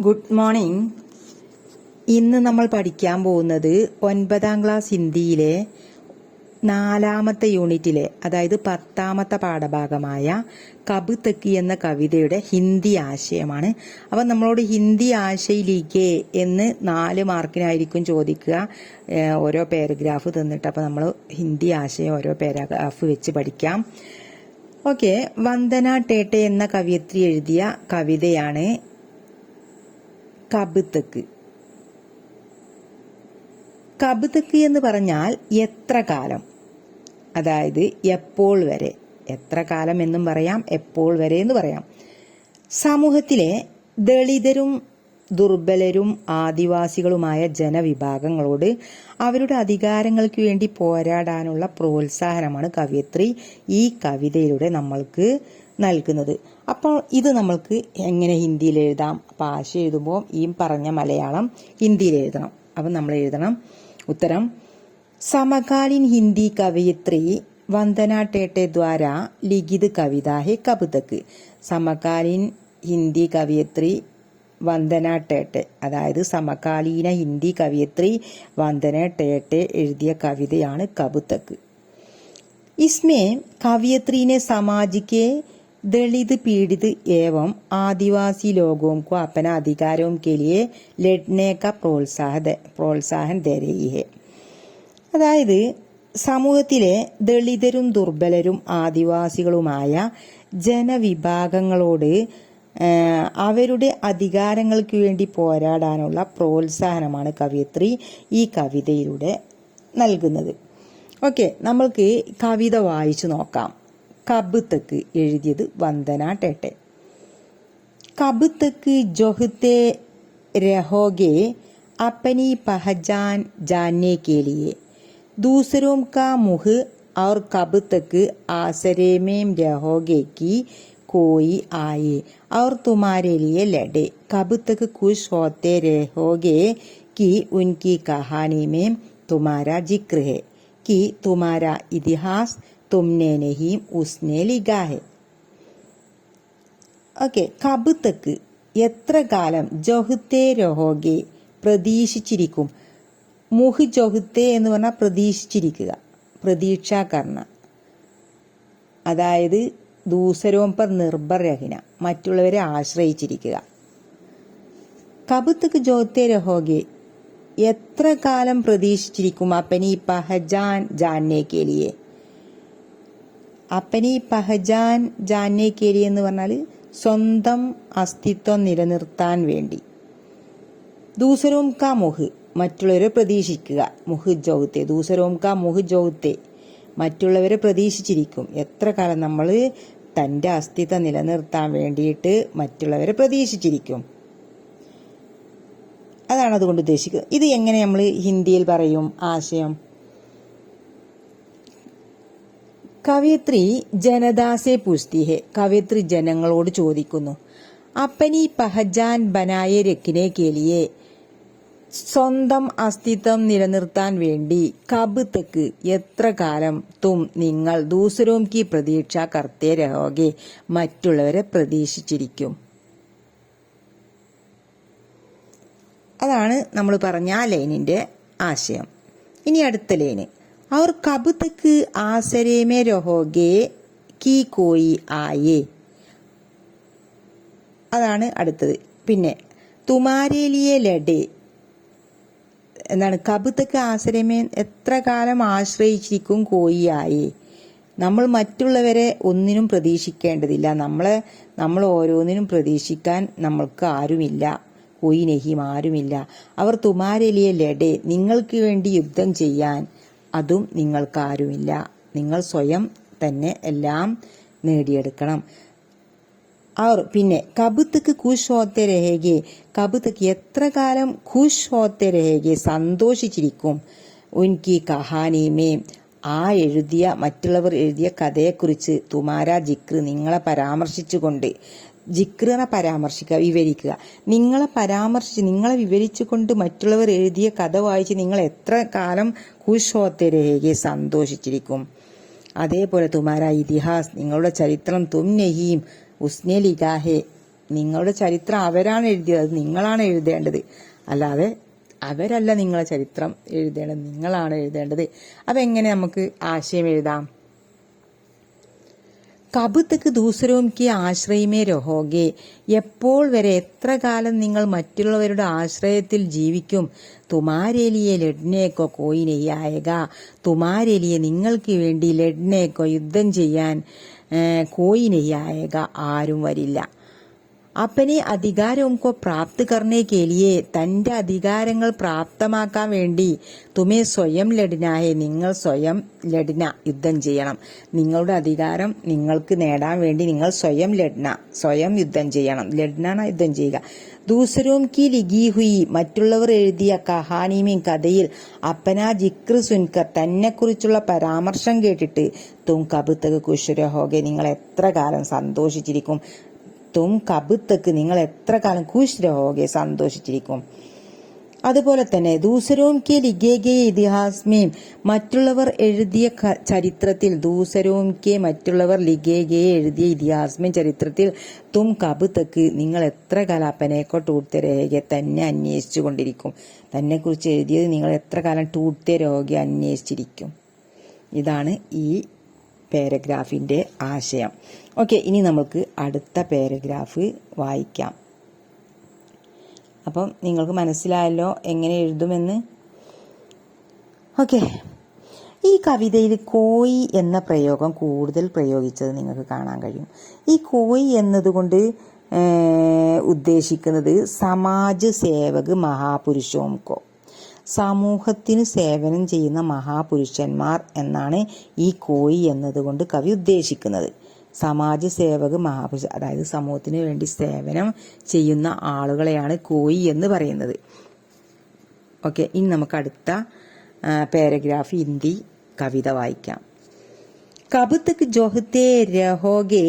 Good morning ഇന്ന് നമ്മൾ പഠിക്കാൻ പോകുന്നത് ഒൻപതാം ക്ലാസ് ഹിന്ദിയിലെ നാലാമത്തെ യൂണിറ്റിലെ അതായത് പത്താമത്തെ പാഠഭാഗമായ കബ് തെക്കി എന്ന കവിതയുടെ ഹിന്ദി ആശയമാണ്. അപ്പം നമ്മളോട് ഹിന്ദി ആശയിലേക്ക് എന്ന് നാല് മാർക്കിനായിരിക്കും ചോദിക്കുക. ഓരോ പാരഗ്രാഫ് തന്നിട്ട് അപ്പം നമ്മൾ ഹിന്ദി ആശയം ഓരോ പാരഗ്രാഫ് വെച്ച് പഠിക്കാം. ഓക്കെ വന്ദന ടേട്ടെ എന്ന കവിയത്രി എഴുതിയ കവിതയാണ് കബിത്തക്ക് കബിത്തക്ക് എന്ന് പറഞ്ഞാൽ എത്ര കാലം? അതായത് എപ്പോൾ വരെ? എത്ര കാലം എന്നും പറയാം എപ്പോൾ വരെ എന്ന് പറയാം. സമൂഹത്തിലെ ദളിതരും ദുർബലരും ആദിവാസികളുമായ ജനവിഭാഗങ്ങളോട് അവരുടെ അധികാരങ്ങൾക്ക് വേണ്ടി പോരാടാനുള്ള പ്രോത്സാഹനമാണ് കവിയത്രി. ഈ കവിതയിലൂടെ നമ്മൾക്ക് നൽകുന്നത്. അപ്പോൾ ഇത് നമ്മൾക്ക് എങ്ങനെ ഹിന്ദിയിൽ എഴുതാം? ഭാഷ എഴുതുമ്പോൾ ഈ പറഞ്ഞ മലയാളം ഹിന്ദിയിൽ എഴുതണം. അപ്പം നമ്മൾ എഴുതണം. ഉത്തരം സമകാലീൻ ഹിന്ദി കവയിത്രി വന്ദന ടേട്ടെ ദ്വാര ലിഖിത് കവിത ഹെ കബുതക്ക് സമകാലീൻ ഹിന്ദി കവയിത്രി വന്ദന ടേട്ടെ അതായത് സമകാലീന ഹിന്ദി കവയിത്രി വന്ദന ടേട്ടെ എഴുതിയ കവിതയാണ് കബുത്തക്ക് ഇസ്മേ काव्यत्री സമാജിക്കേ ദളിത് പീഡിത് ഏവം ആദിവാസി ലോകവും കോ അപ്പന അധികാരവും കെലിയെ ലഡ്നേക്ക പ്രോത്സാഹ പ്രോത്സാഹം ദേ അതായത് സമൂഹത്തിലെ ദളിതരും ദുർബലരും ആദിവാസികളുമായ ജനവിഭാഗങ്ങളോട് അവരുടെ അധികാരങ്ങൾക്ക് വേണ്ടി പോരാടാനുള്ള പ്രോത്സാഹനമാണ് കവിയത്രി ഈ കവിതയിലൂടെ നൽകുന്നത്. ഓക്കെ നമ്മൾക്ക് കവിത വായിച്ചു നോക്കാം. കബ് തക്ക് എഴുതിയത് വന്ദന ടേട്ടെ कब तक जोहते रहोगे अपनी पहचान जानने के लिए दूसरों का मुंह और कब तक आसरे में रहोगे कि कोई आए और तुम्हारे लिए लड़े कब तक खुश होते रहोगे कि उनकी कहानी में तुम्हारा जिक्र है कि तुम्हारा इतिहास तुमने नहीं उसने लिखा है ഓക്കെ കബുത്തക്ക് എത്ര കാലം ജൊഹുത്തേ രഹോഗെ പ്രതീക്ഷിച്ചിരിക്കും മുഹ് ജൊഹുത്തേ എന്ന് പറഞ്ഞാൽ പ്രതീക്ഷിച്ചിരിക്കുക പ്രതീക്ഷാകർണ അതായത് ദൂസരോം പർ നിർഭർ രഹിന മറ്റുള്ളവരെ ആശ്രയിച്ചിരിക്കുക കബുത്തക്ക് ജോത്തേ രഹോഗെ എത്ര കാലം പ്രതീക്ഷിച്ചിരിക്കും അപ്പനി പഹജാൻ ജാന്നെ അപ്പനി പഹജാൻ ജാനെ കേരി എന്ന് പറഞ്ഞാൽ സ്വന്തം അസ്തിത്വം നിലനിർത്താൻ വേണ്ടി. ദൂസരോം കാ മുഹ് മറ്റുള്ളവരെ പ്രതീക്ഷിക്കുക. മുഹ് ജൗത്തെ ദൂസരോം കാ മുഹ് ജൗത്തെ. മറ്റുള്ളവരെ പ്രതീക്ഷിച്ചിരിക്കും. എത്ര കാലം നമ്മൾ തന്റെ അസ്തിത്വം നിലനിർത്താൻ വേണ്ടിയിട്ട് മറ്റുള്ളവരെ പ്രതീക്ഷിച്ചിരിക്കും. അതാണ് അതുകൊണ്ട് ഉദ്ദേശിക്കുന്നത് ഇത് എങ്ങനെ നമ്മൾ ഹിന്ദിയിൽ പറയും? ആശയം. കവയത്രി ജനദാസെ പുസ്തിഹെ. കവയിത്രി ജനങ്ങളോട് ചോദിക്കുന്നു അപ്പനി പഹജാൻ ബനായ രക്കിനെ കേലിയെ സ്വന്തം അസ്തിത്വം നിലനിർത്താൻ വേണ്ടി കബ് തെക്ക് എത്ര കാലം തും നിങ്ങൾ ദൂസരോം കി പ്രതീക്ഷ കർത്തേ രഹോകെ മറ്റുള്ളവരെ പ്രതീക്ഷിച്ചിരിക്കും. അതാണ് നമ്മൾ പറഞ്ഞ ആ ലൈനിന്റെ ആശയം. ഇനി അടുത്ത ലൈന്. അവർ तक आसरे में रहोगे की कोई आए അതാണ് അടുത്തത് പിന്നെ തുമാരേലിയെ ലഡേ എന്താണ് കബുത്തക്ക് തക്ക് ആശ്രയമേ എത്ര കാലം ആശ്രയിച്ചിരിക്കും കോയിയായി നമ്മൾ മറ്റുള്ളവരെ ഒന്നിനും പ്രതീക്ഷിക്കേണ്ടതില്ല നമ്മളെ നമ്മൾ ഓരോന്നിനും പ്രതീക്ഷിക്കാൻ നമ്മൾക്ക് ആരുമില്ല കോയി നെഹിം ആരുമില്ല അവർ തുമാരലിയെ ലഡേ നിങ്ങൾക്ക് വേണ്ടി യുദ്ധം ചെയ്യാൻ അതും നിങ്ങൾക്ക് ആരുമില്ല. നിങ്ങൾ സ്വയം തന്നെ എല്ലാം നേടിയെടുക്കണം. അവർ പിന്നെ കബുത്തക്ക് ഖുഷ് ഹോത്തെ രഹേഗെ കബുത്തക്ക് എത്ര കാലം ഖുഷ് ഹോത്തെ രഹേഗെ സന്തോഷിച്ചിരിക്കും. ഉൻകി കഹാനിമേ ആ എഴുതിയ മറ്റുള്ളവർ എഴുതിയ കഥയെക്കുറിച്ച് തുമാര ജിക്ർ നിങ്ങളെ പരാമർശിച്ചുകൊണ്ട് ജിക്റിനെ പരാമർശിക്കുക വിവരിക്കുക. നിങ്ങളെ പരാമർശിച്ച് നിങ്ങളെ വിവരിച്ചുകൊണ്ട് മറ്റുള്ളവർ എഴുതിയ കഥ വായിച്ച് നിങ്ങൾ എത്ര കാലം രഹേഗെ സന്തോഷിച്ചിരിക്കും. അതേപോലെ തുമാര ഇതിഹാസ് നിങ്ങളുടെ ചരിത്രം തും നഹീം ഉസ്നെ നിങ്ങളുടെ ചരിത്രം അവരാണ് എഴുതിയത് അത് നിങ്ങളാണ് എഴുതേണ്ടത്. അല്ലാതെ അവരല്ല നിങ്ങളെ ചരിത്രം എഴുതേണ്ടത് നിങ്ങളാണ് എഴുതേണ്ടത്. അപ്പം എങ്ങനെ നമുക്ക് ആശയം എഴുതാം? കബ് തക്ക് കി ആശ്രയമേ രഹോഗെ. എപ്പോൾ വരെ എത്ര കാലം നിങ്ങൾ മറ്റുള്ളവരുടെ ആശ്രയത്തിൽ ജീവിക്കും? തുമാരേലിയെ ലഡ്നേക്കോ കോയിനെയ്യായക. തുമാരേലിയെ നിങ്ങൾക്ക് വേണ്ടി ലഡ്നേക്കോ യുദ്ധം ചെയ്യാൻ കോയിനെയ്യായക. ആരും വരില്ല. അപ്പനെ അധികാരവും കോ പ്രാപ്ത് കർണേ കേലിയെ തന്റെ അധികാരങ്ങൾ പ്രാപ്തമാക്കാൻ വേണ്ടി തുമേ സ്വയം ലഡിനായെ നിങ്ങൾ സ്വയം ലഡിന യുദ്ധം ചെയ്യണം. നിങ്ങളുടെ അധികാരം നിങ്ങൾക്ക് നേടാൻ വേണ്ടി നിങ്ങൾ സ്വയം ലഡ്ന സ്വയം യുദ്ധം ചെയ്യണം. ലഡ്നാണ് യുദ്ധം ചെയ്യുക. ദൂസരോം കി ലിഗി ഹുയി മറ്റുള്ളവർ എഴുതിയ കഹാനിയും കഥയിൽ അപ്പന ജിക്ർ സുൻകർ തന്നെക്കുറിച്ചുള്ള പരാമർശം കേട്ടിട്ട് തും കബുത്തക കുശുരഹോകെ നിങ്ങൾ എത്ര കാലം സന്തോഷിച്ചിരിക്കും. തും കബുത്തക്ക് നിങ്ങൾ എത്ര കാലം ഖുഷ് സന്തോഷിച്ചിരിക്കും. അതുപോലെ തന്നെ ദൂസരവും കെ ലിഗേഗെ ഇതിഹാസ്മയും മറ്റുള്ളവർ എഴുതിയ ചരിത്രത്തിൽ ദൂസരവും കെ മറ്റുള്ളവർ ലിഗേഗെ എഴുതിയ ഇതിഹാസ്മയും ചരിത്രത്തിൽ തും കബുത്തക്ക് നിങ്ങൾ എത്ര കാലം അപ്പനേക്കോ ടൂർത്തെ രേഖയെ തന്നെ അന്വേഷിച്ചു കൊണ്ടിരിക്കും. തന്നെ കുറിച്ച് എഴുതിയത് നിങ്ങൾ എത്ര കാലം ടൂർത്തെ രോഗിയെ അന്വേഷിച്ചിരിക്കും. ഇതാണ് ഈ പാരഗ്രാഫിന്റെ ആശയം. ഓക്കെ ഇനി നമുക്ക് അടുത്ത പാരഗ്രാഫ് വായിക്കാം. അപ്പം നിങ്ങൾക്ക് മനസ്സിലായല്ലോ എങ്ങനെ എഴുതുമെന്ന്? ഓക്കെ ഈ കവിതയിൽ കോയി എന്ന പ്രയോഗം കൂടുതൽ പ്രയോഗിച്ചത് നിങ്ങൾക്ക് കാണാൻ കഴിയും. ഈ കോയി എന്നതുകൊണ്ട് ഉദ്ദേശിക്കുന്നത് സമാജ സേവക് മഹാപുരുഷവും കോ സമൂഹത്തിന് സേവനം ചെയ്യുന്ന മഹാപുരുഷന്മാർ എന്നാണ് ഈ കോയി എന്നതുകൊണ്ട് കവി ഉദ്ദേശിക്കുന്നത്. സമാജ സേവക് മഹാപുരുഷ അതായത് സമൂഹത്തിന് വേണ്ടി സേവനം ചെയ്യുന്ന ആളുകളെയാണ് കോയി എന്ന് പറയുന്നത് ഓക്കെ ഇനി നമുക്ക് അടുത്ത പാരഗ്രാഫ് ഹിന്ദി കവിത വായിക്കാം कब तक जोहते रहोगे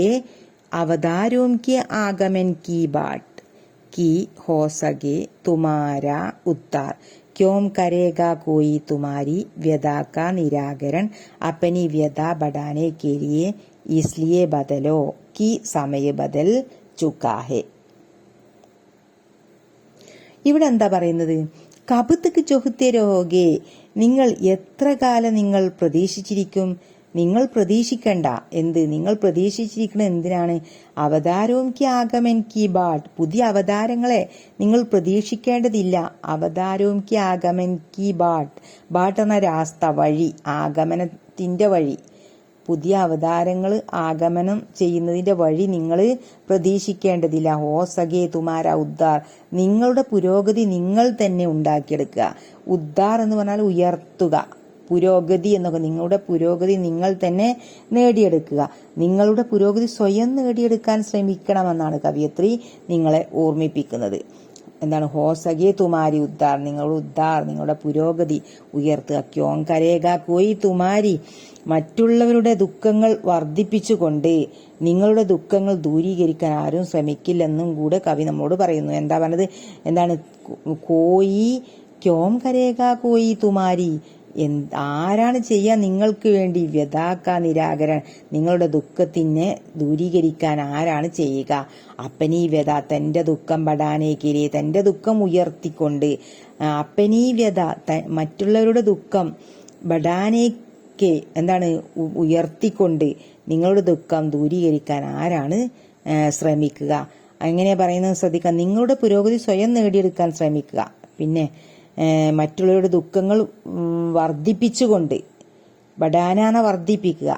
अवतारों के आगमन की बाट की हो सके तुम्हारा उद्धार क्यों करेगा कोई तुम्हारी व्यथा का निराकरण अपनी व्यथा बढ़ाने के लिए इसलिए बदलो कि समय बदल चुका है ഇവിടെ എന്താ പറയുന്നത് കബുത്തക്ക് ചൊഹുത്തെ രോഗേ നിങ്ങൾ എത്ര കാലം നിങ്ങൾ പ്രതീക്ഷിച്ചിരിക്കും നിങ്ങൾ പ്രതീക്ഷിക്കണ്ട എന്ത് നിങ്ങൾ പ്രതീക്ഷിച്ചിരിക്കുന്നത് എന്തിനാണ് അവതാരവും കി ആഗമൻ കി ബാട്ട് പുതിയ അവതാരങ്ങളെ നിങ്ങൾ പ്രതീക്ഷിക്കേണ്ടതില്ല അവതാരവും കി ആഗമൻ കി ബാട്ട് ബാട്ട് എന്ന രാസ്ത വഴി ആഗമനത്തിന്റെ വഴി പുതിയ അവതാരങ്ങൾ ആഗമനം ചെയ്യുന്നതിന്റെ വഴി നിങ്ങൾ പ്രതീക്ഷിക്കേണ്ടതില്ല. ഹോ സഖേ തുമാര ഉദ്ധാർ നിങ്ങളുടെ പുരോഗതി നിങ്ങൾ തന്നെ ഉണ്ടാക്കിയെടുക്കുക. ഉദ്ധാർ എന്ന് പറഞ്ഞാൽ ഉയർത്തുക. പുരോഗതി എന്നൊക്കെ നിങ്ങളുടെ പുരോഗതി നിങ്ങൾ തന്നെ നേടിയെടുക്കുക. നിങ്ങളുടെ പുരോഗതി സ്വയം നേടിയെടുക്കാൻ ശ്രമിക്കണമെന്നാണ് കവിയത്രി നിങ്ങളെ ഓർമ്മിപ്പിക്കുന്നത്. എന്താണ് ഹോസകെ തുമാരി ഉദ്ധാർ നിങ്ങളുടെ ഉദ്ധാർ നിങ്ങളുടെ പുരോഗതി ഉയർത്തുക. ക്യോം കരേക കോയി തുമാരി മറ്റുള്ളവരുടെ ദുഃഖങ്ങൾ വർദ്ധിപ്പിച്ചുകൊണ്ട് നിങ്ങളുടെ ദുഃഖങ്ങൾ ദൂരീകരിക്കാൻ ആരും ശ്രമിക്കില്ലെന്നും കൂടെ കവി നമ്മോട് പറയുന്നു. എന്താ പറഞ്ഞത്? എന്താണ്? കോയി ക്യോം കരേക കോയി തുമാരി ആരാണ് ചെയ്യുക നിങ്ങൾക്ക് വേണ്ടി വ്യതാക്ക നിരാകരൻ നിങ്ങളുടെ ദുഃഖത്തിനെ ദൂരീകരിക്കാൻ ആരാണ് ചെയ്യുക? അപ്പനീ വ്യത തന്റെ ദുഃഖം പടാനേക്കിരി തന്റെ ദുഃഖം ഉയർത്തിക്കൊണ്ട് അപ്പനീ വ്യത മറ്റുള്ളവരുടെ ദുഃഖം ബഡാനേക്ക് എന്താണ് ഉയർത്തിക്കൊണ്ട് നിങ്ങളുടെ ദുഃഖം ദൂരീകരിക്കാൻ ആരാണ് ശ്രമിക്കുക? അങ്ങനെ പറയുന്നത് ശ്രദ്ധിക്കുക. നിങ്ങളുടെ പുരോഗതി സ്വയം നേടിയെടുക്കാൻ ശ്രമിക്കുക. പിന്നെ മറ്റുള്ളവരുടെ ദുഃഖങ്ങൾ വർദ്ധിപ്പിച്ചുകൊണ്ട് ബഡാനാന വർദ്ധിപ്പിക്കുക.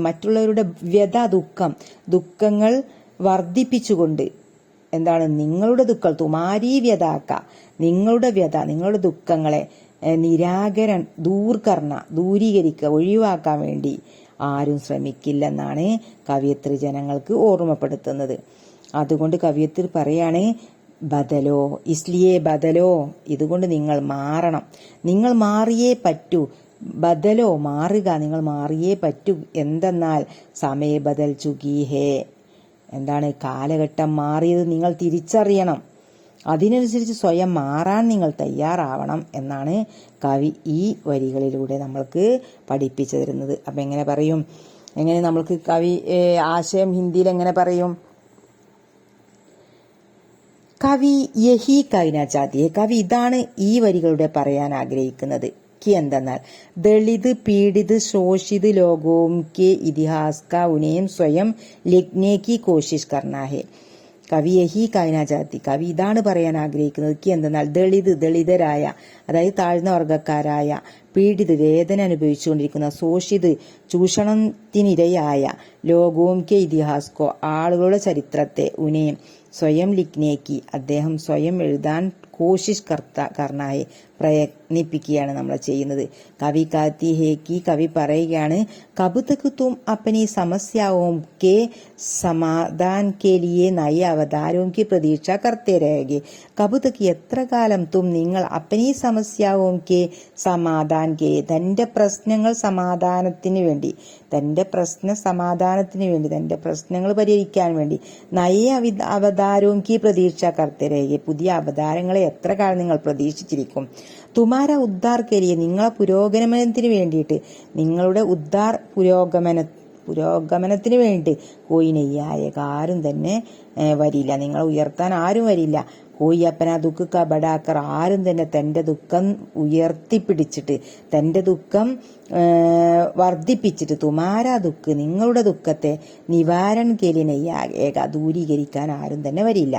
മറ്റുള്ളവരുടെ വ്യത ദുഃഖം ദുഃഖങ്ങൾ വർദ്ധിപ്പിച്ചുകൊണ്ട് എന്താണ് നിങ്ങളുടെ ദുഃഖം തുമാരീ വ്യതാക്ക നിങ്ങളുടെ വ്യത നിങ്ങളുടെ ദുഃഖങ്ങളെ ഏഹ്, നിരാകരൺ ദൂർക്കർണ ദൂരീകരിക്കുക ഒഴിവാക്കാൻ വേണ്ടി ആരും ശ്രമിക്കില്ലെന്നാണ് കവിയത്രി ജനങ്ങൾക്ക് ഓർമ്മപ്പെടുത്തുന്നത്. അതുകൊണ്ട് കവിയത്രി പറയാണ് ബദലോ ഇസ്ലിയെ ബദലോ ഇതുകൊണ്ട് നിങ്ങൾ മാറണം. നിങ്ങൾ മാറിയേ പറ്റൂ. ബദലോ മാറുക നിങ്ങൾ മാറിയേ പറ്റൂ. എന്തെന്നാൽ സമയ ബദൽ ചുഗീഹേ എന്താണ് കാലഘട്ടം മാറിയത് നിങ്ങൾ തിരിച്ചറിയണം. അതിനനുസരിച്ച് സ്വയം മാറാൻ നിങ്ങൾ തയ്യാറാവണം എന്നാണ് കവി ഈ വരികളിലൂടെ നമ്മൾക്ക് പഠിപ്പിച്ചു തരുന്നത്. അപ്പം എങ്ങനെ പറയും? എങ്ങനെ നമ്മൾക്ക് കവി ആശയം ഹിന്ദിയിൽ എങ്ങനെ പറയും? കവി യഹി കൈന ജാതിയെ കവി ഇതാണ് ഈ വരികളുടെ പറയാൻ ആഗ്രഹിക്കുന്നത്. കി എന്തെന്നാൽ ദളിത് പീഡിത് ശോഷിത് ലോകവും കെ ഇതിഹാസ് കാ ഉനേം സ്വയം ലിഖ്നെ കോശിഷ് കോശിഷ് കർണാ ഹി കവി ജാതി കവി ഇതാണ് പറയാൻ ആഗ്രഹിക്കുന്നത്. കി എന്തെന്നാൽ ദളിത് ദളിതരായ അതായത് താഴ്ന്ന വർഗക്കാരായ പീഡിത് വേദന അനുഭവിച്ചുകൊണ്ടിരിക്കുന്ന ശോഷിത് ചൂഷണത്തിനിരയായ ലോകവും കെ ഇതിഹാസ്കോ ആളുകളുടെ ചരിത്രത്തെ ഉനയും സ്വയം ലിഖ്നേക്കി അദ്ദേഹം സ്വയം എഴുതാൻ കോശിഷ് കർത്ത കർണായെ പ്രയത്നിപ്പിക്കുകയാണ് നമ്മൾ ചെയ്യുന്നത്. കവി കാത്തി ഹേക്കി കവി പറയുകയാണ് കബ് തക് തും അപ്പനി സമസ്യാവും കെ സമാധാൻ കെ ലിയെ നയ അവതാരവും കി പ്രതീക്ഷ കർത്തേ രഹേഗെ കബ് തക് എത്ര കാലം തും നിങ്ങൾ അപ്പനി സമസ്യാവും കെ സമാധാൻ കെ. തന്റെ പ്രശ്നങ്ങൾ സമാധാനത്തിന് വേണ്ടി തന്റെ പ്രശ്ന സമാധാനത്തിന് വേണ്ടി തന്റെ പ്രശ്നങ്ങൾ പരിഹരിക്കാൻ വേണ്ടി നയ അവി അവതാരവും കീ പ്രതീക്ഷ കർത്തരേ പുതിയ അവതാരങ്ങളെ എത്ര കാലം നിങ്ങൾ പ്രതീക്ഷിച്ചിരിക്കും? തുമാര ഉദ്ധാർ കരിയെ നിങ്ങളെ പുരോഗമനത്തിന് വേണ്ടിയിട്ട് നിങ്ങളുടെ ഉദ്ധാർ പുരോഗമന പുരോഗമനത്തിന് വേണ്ടി കോയിനെയ്യായ ആരും തന്നെ വരില്ല. നിങ്ങളെ ഉയർത്താൻ ആരും വരില്ല. കോയ്യപ്പന ദുഃഖ കബഡാക്കർ ആരും തന്നെ തന്റെ ദുഃഖം ഉയർത്തിപ്പിടിച്ചിട്ട് തന്റെ ദുഃഖം വർദ്ധിപ്പിച്ചിട്ട് തുമാരാ ദുഃഖ് നിങ്ങളുടെ ദുഃഖത്തെ നിവാരൺ കേലിനെയ്യാക ദൂരീകരിക്കാൻ ആരും തന്നെ വരില്ല.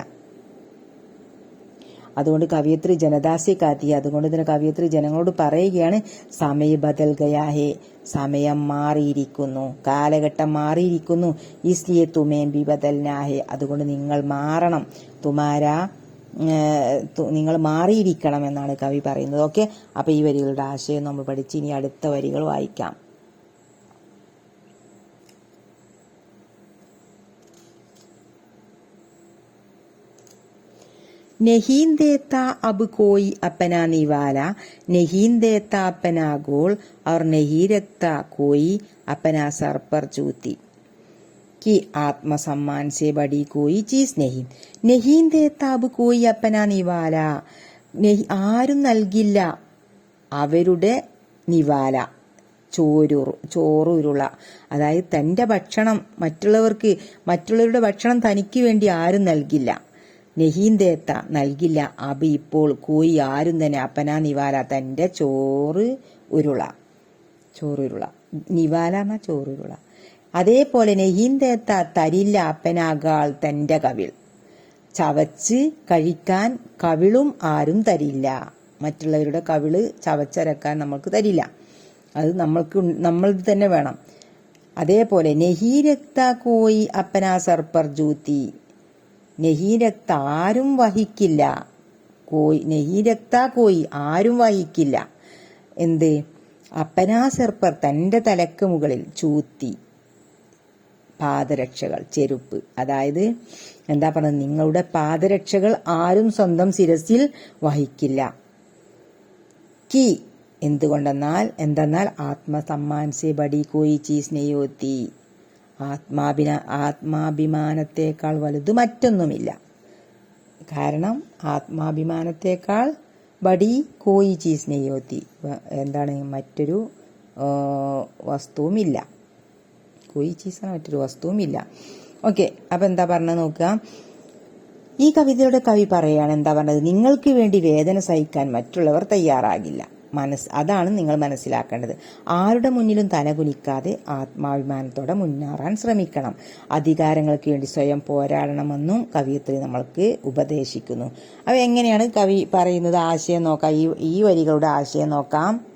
അതുകൊണ്ട് കവിയത്രി ജനദാസി കാത്തി അതുകൊണ്ട് തന്നെ കവിയത്രി ജനങ്ങളോട് പറയുകയാണ് സമയ ബദൽ ഗയാഹേ സമയം മാറിയിരിക്കുന്നു കാലഘട്ടം മാറിയിരിക്കുന്നു ഇസ്ലിയെ തുമേൻ ബി ബദൽനാഹേ അതുകൊണ്ട് നിങ്ങൾ മാറണം. തുമാര നിങ്ങൾ മാറിയിരിക്കണം എന്നാണ് കവി പറയുന്നത്. ഓക്കെ? അപ്പോൾ ഈ വരികളുടെ ആശയം നമ്മൾ പഠിച്ച് ഇനി അടുത്ത വരികൾ വായിക്കാം. നെഹീന്തേത്ത അബ് കോയി അപ്പനാ നിവാല നെഹീന്തേത്ത അപ്പനാ ഗോൾ അവർ നെഹീരത്ത കോയി അപ്പനാ സർപ്പർ ചൂത്തി. कि आत्मसम्मान से बड़ी कोई चीज नहीं नहीं देता अब कोई अपना നിവാല നെഹി- ആരും നൽകില്ല അവരുടെ നിവാല ചോരൂർ ചോറുരുള അതായത് തന്റെ ഭക്ഷണം മറ്റുള്ളവർക്ക് മറ്റുള്ളവരുടെ ഭക്ഷണം തനിക്ക് വേണ്ടി ആരും നൽകില്ല നെഹീന്തേത്ത നൽകില്ല അബി ഇപ്പോൾ കോയി ആരും തന്നെ അപ്പനാ നിവാല തന്റെ ചോറ് ഉരുള ചോറുരുള നിവാല എന്ന ചോറുരുള അതേപോലെ നെഹീന്തേത്ത തരില്ല അപ്പനാകാൾ തന്റെ കവിൾ. ചവച്ച് കഴിക്കാൻ കവിളും ആരും തരില്ല. മറ്റുള്ളവരുടെ കവിൾ ചവച്ചരക്കാൻ നമ്മൾക്ക് തരില്ല. അത് നമ്മൾക്ക് നമ്മൾ തന്നെ വേണം. അതേപോലെ നെഹീരക്ത കോയി അപ്പനാ സർപ്പർ ജൂത്തി. നെഹീരക്ത ആരും വഹിക്കില്ല. കോയി നെഹീരക്ത കോയി ആരും വഹിക്കില്ല. എന്ത്? അപ്പനാ സർപ്പർ തന്റെ തലക്ക് മുകളിൽ ചൂത്തി. പാദരക്ഷകൾ ചെരുപ്പ്. അതായത് എന്താ പറയുന്നത്? നിങ്ങളുടെ പാദരക്ഷകൾ ആരും സ്വന്തം ശിരസിൽ വഹിക്കില്ല. കീ. എന്തുകൊണ്ടെന്നാൽ എന്തെന്നാൽ ആത്മസമ്മാൻ സെ ബഡി കോയി ചീസ് നെയ്യോത്തി ആത്മാഭിന ആത്മാഭിമാനത്തെക്കാൾ വലുത് മറ്റൊന്നുമില്ല. കാരണം ആത്മാഭിമാനത്തെക്കാൾ ബഡി കോയി ചീസ് എന്താണ്? മറ്റൊരു വസ്തുവുമില്ല. കോയി ചീസാണ് മറ്റൊരു വസ്തുവുമില്ല. ഓക്കെ അപ്പൊ എന്താ പറഞ്ഞത് നോക്കുക? ഈ കവിതയുടെ കവി പറയുകയാണ് എന്താ പറഞ്ഞത്? നിങ്ങൾക്ക് വേണ്ടി വേദന സഹിക്കാൻ മറ്റുള്ളവർ തയ്യാറാകില്ല. മനസ് അതാണ് നിങ്ങൾ മനസ്സിലാക്കേണ്ടത്. ആരുടെ മുന്നിലും തലകുനിക്കാതെ ആത്മാഭിമാനത്തോടെ മുന്നേറാൻ ശ്രമിക്കണം. അധികാരങ്ങൾക്ക് വേണ്ടി സ്വയം പോരാടണമെന്നും കവിയത്രി നമ്മൾക്ക് ഉപദേശിക്കുന്നു. അപ്പൊ എങ്ങനെയാണ് കവി പറയുന്നത്? ആശയം നോക്കാം. ഈ ഈ വരികളുടെ ആശയം നോക്കാം.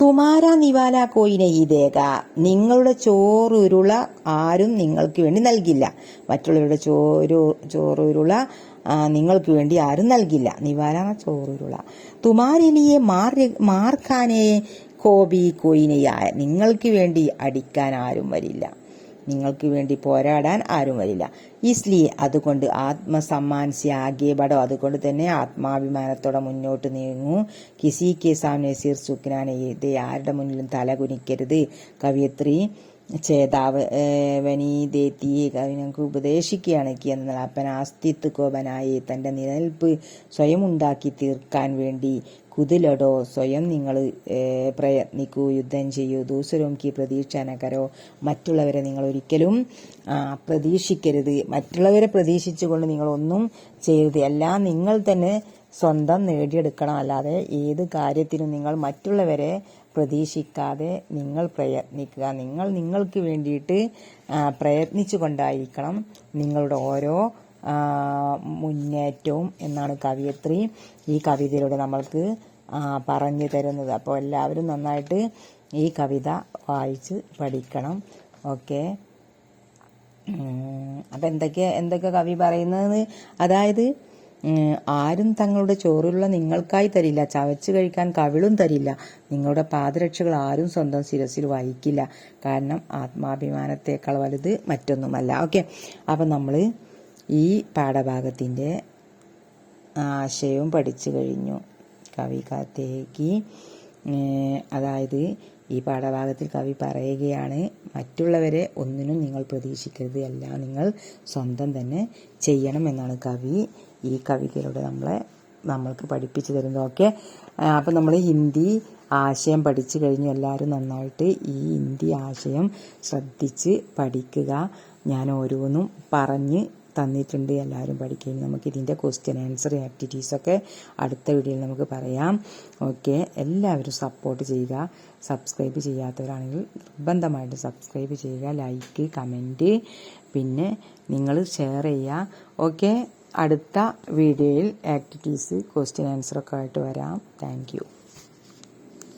തുമാര നിവാല കോയിനെ ദേക നിങ്ങളുടെ ചോറുരുള ആരും നിങ്ങൾക്ക് വേണ്ടി നൽകില്ല. മറ്റുള്ളവരുടെ ചോരു ചോറുരുള നിങ്ങൾക്ക് വേണ്ടി ആരും നൽകില്ല. നിവാല ചോറുരുള. തുമാരിലിയെ മാർ മാർക്കാനെ കോബി കോയിനെയായ നിങ്ങൾക്ക് വേണ്ടി അടിക്കാൻ ആരും വരില്ല. നിങ്ങൾക്ക് വേണ്ടി പോരാടാൻ ആരും വരില്ല. ഇസ്ലിയെ അതുകൊണ്ട് ആത്മസമ്മാൻ സ്യാഗേ ബടോ അതുകൊണ്ട് തന്നെ ആത്മാഭിമാനത്തോടെ മുന്നോട്ട് നീങ്ങൂ. കിസി കെ സാം നസീർ സുഖ്നാനെ ഇത് ആരുടെ മുന്നിലും തല കുനിക്കരുത്. കവിയത്രി ചേതാവ് വനി ദേത്തി കവി ഞങ്ങൾക്ക് ഉപദേശിക്കുകയാണ്. എന്നാൽ അപ്പൻ ആസ്തിത്വ കോപനായി തന്റെ നിലനിൽപ്പ് സ്വയം ഉണ്ടാക്കി തീർക്കാൻ വേണ്ടി കുതിലടോ സ്വയം നിങ്ങൾ പ്രയത്നിക്കൂ യുദ്ധം ചെയ്യൂ ദൂസരും കി പ്രതീക്ഷ നഗരോ മറ്റുള്ളവരെ നിങ്ങൾ ഒരിക്കലും പ്രതീക്ഷിക്കരുത്. മറ്റുള്ളവരെ പ്രതീക്ഷിച്ചുകൊണ്ട് നിങ്ങൾ ഒന്നും ചെയ്യരുത്. എല്ലാം നിങ്ങൾ തന്നെ സ്വന്തം നേടിയെടുക്കണം. അല്ലാതെ ഏത് കാര്യത്തിനും നിങ്ങൾ മറ്റുള്ളവരെ പ്രതീക്ഷിക്കാതെ നിങ്ങൾ പ്രയത്നിക്കുക. നിങ്ങൾ നിങ്ങൾക്ക് വേണ്ടിയിട്ട് പ്രയത്നിച്ചു കൊണ്ടായിരിക്കണം നിങ്ങളുടെ ഓരോ മുന്നേറ്റവും എന്നാണ് കവിയത്രി ഈ കവിതയിലൂടെ നമ്മൾക്ക് പറഞ്ഞു തരുന്നത്. അപ്പോൾ എല്ലാവരും നന്നായിട്ട് ഈ കവിത വായിച്ച് പഠിക്കണം. ഓക്കെ. അപ്പം എന്തൊക്കെ എന്തൊക്കെ കവി പറയുന്നത് അതായത് ആരും തങ്ങളുടെ ചോറുള്ള നിങ്ങൾക്കായി തരില്ല. ചവച്ച് കഴിക്കാൻ കവിളും തരില്ല. നിങ്ങളുടെ പാദരക്ഷകൾ ആരും സ്വന്തം ശിരസിൽ വഹിക്കില്ല. കാരണം ആത്മാഭിമാനത്തേക്കാൾ വലുത് മറ്റൊന്നുമല്ല. ഓക്കെ. അപ്പം നമ്മൾ ഈ പാഠഭാഗത്തിന്റെ ആശയവും പഠിച്ചു കഴിഞ്ഞു. കവി കാത്തേക്ക്. അതായത് ഈ പാഠഭാഗത്തിൽ കവി പറയുകയാണ് മറ്റുള്ളവരെ ഒന്നിനും നിങ്ങൾ പ്രതീക്ഷിക്കരുത്. എല്ലാം നിങ്ങൾ സ്വന്തം തന്നെ ചെയ്യണം എന്നാണ് കവി ഈ കവിതയിലൂടെ നമ്മളെ നമ്മൾക്ക് പഠിപ്പിച്ചു തരുന്നത്. ഓക്കെ? അപ്പം നമ്മൾ ഹിന്ദി ആശയം പഠിച്ചു കഴിഞ്ഞു. എല്ലാവരും നന്നായിട്ട് ഈ ഹിന്ദി ആശയം ശ്രദ്ധിച്ച് പഠിക്കുക. ഞാൻ ഓരോന്നും പറഞ്ഞ് തന്നിട്ടുണ്ട്. എല്ലാവരും പഠിക്കുകയും നമുക്ക് ഇതിന്റെ ക്വസ്റ്റ്യൻ ആൻസർ ആക്ടിവിറ്റീസൊക്കെ അടുത്ത വീഡിയോയിൽ നമുക്ക് പറയാം. ഓക്കെ എല്ലാവരും സപ്പോർട്ട് ചെയ്യുക. സബ്സ്ക്രൈബ് ചെയ്യാത്തവരാണെങ്കിൽ നിർബന്ധമായിട്ട് സബ്സ്ക്രൈബ് ചെയ്യുക. ലൈക്ക് കമന്റ് പിന്നെ നിങ്ങൾ ഷെയർ ചെയ്യുക. ഓക്കെ അടുത്ത വീഡിയോയിൽ ആക്ടിവിറ്റീസ് ക്വസ്റ്റ്യൻ ആൻസറൊക്കെ ആയിട്ട് വരാം. താങ്ക്